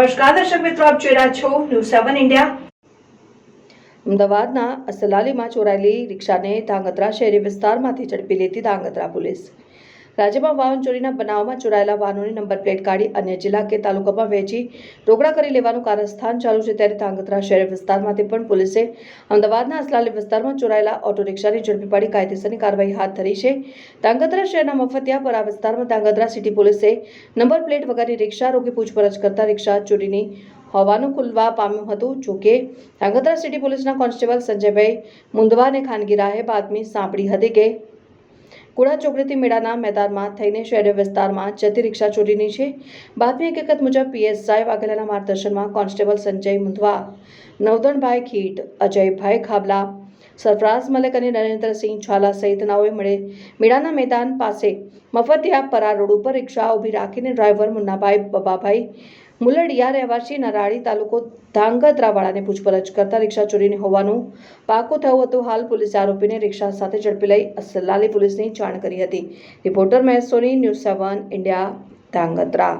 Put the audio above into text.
નમસ્કાર, દર્શક મિત્રો, આપ જોઈ રહ્યા છો ન્યૂઝ સેવન ઇન્ડિયા અમદાવાદના અસલાલીમાં ચોરાયેલી રિક્ષાને ધાંગધ્રા શહેરી વિસ્તારમાંથી ઝડપી લેતી ધાંગધ્રા પોલીસ. રાજ્યમાં વાહન ચોરીના બનાવમાં ચોરાયેલા વાહનોની નંબર પ્લેટ કાઢી અન્ય જિલ્લા કે તાલુકામાં વહેંચી રોકડા કરી લેવાનું કારસ્થાન ચાલુ છે ત્યારે ધાંગધ્રા શહેર વિસ્તારમાંથી પણ પોલીસે અમદાવાદના અસલાલી વિસ્તારમાં ચોરાયેલા ઓટો રિક્ષાની ઝડપી પાડી કાયદેસરની કાર્યવાહી હાથ ધરી છે. ધાંગધ્રા શહેરના મફતિયા પરા વિસ્તારમાં ધાંગધ્રા સિટી પોલીસે નંબર પ્લેટ વગરની રિક્ષા રોકી પૂછપરછ કરતા રિક્ષા ચોરીની હોવાનું ખુલવા પામ્યું હતું. જોકે ધાંગધ્રા સિટી પોલીસના કોન્સ્ટેબલ સંજયભાઈ મુંદવાને ખાનગી રાહે બાતમી સાંપડી હતી કે કુડા ચોકડીથી મેળાના મેદાનમાં થઈને શહેરી વિસ્તારમાં જતી રિક્ષા ચોરીની છે. બાતમી હકીકત મુજબ પીએસઆઈ વાઘેલાના માર્ગદર્શનમાં કોન્સ્ટેબલ સંજય મુંધવા નવદણભાઈ ખીટ, અજયભાઈ ખાબલા, સરફરાઝ મલિક અને નરેન્દ્રસિંહ ઝાલા સહિતનાઓએ મળે મેળાના મેદાન પાસે મફતિયા પરા રોડ ઉપર રિક્ષા ઊભી રાખીને ડ્રાઈવર મુન્નાભાઈ બબાભાઈ મુલડિયા રહેવાસી નરાળી તાલુકો ધાંગધ્રાવાળાને પૂછપરછ કરતા રિક્ષા ચોરીની હોવાનું પાકું થયું હતું. હાલ પોલીસે આરોપીને રિક્ષા સાથે ઝડપી લઈ અસલાલી પોલીસની જાણ કરી હતી. Reporter Mahesh Soni, news seven, India, Dhrangadhra.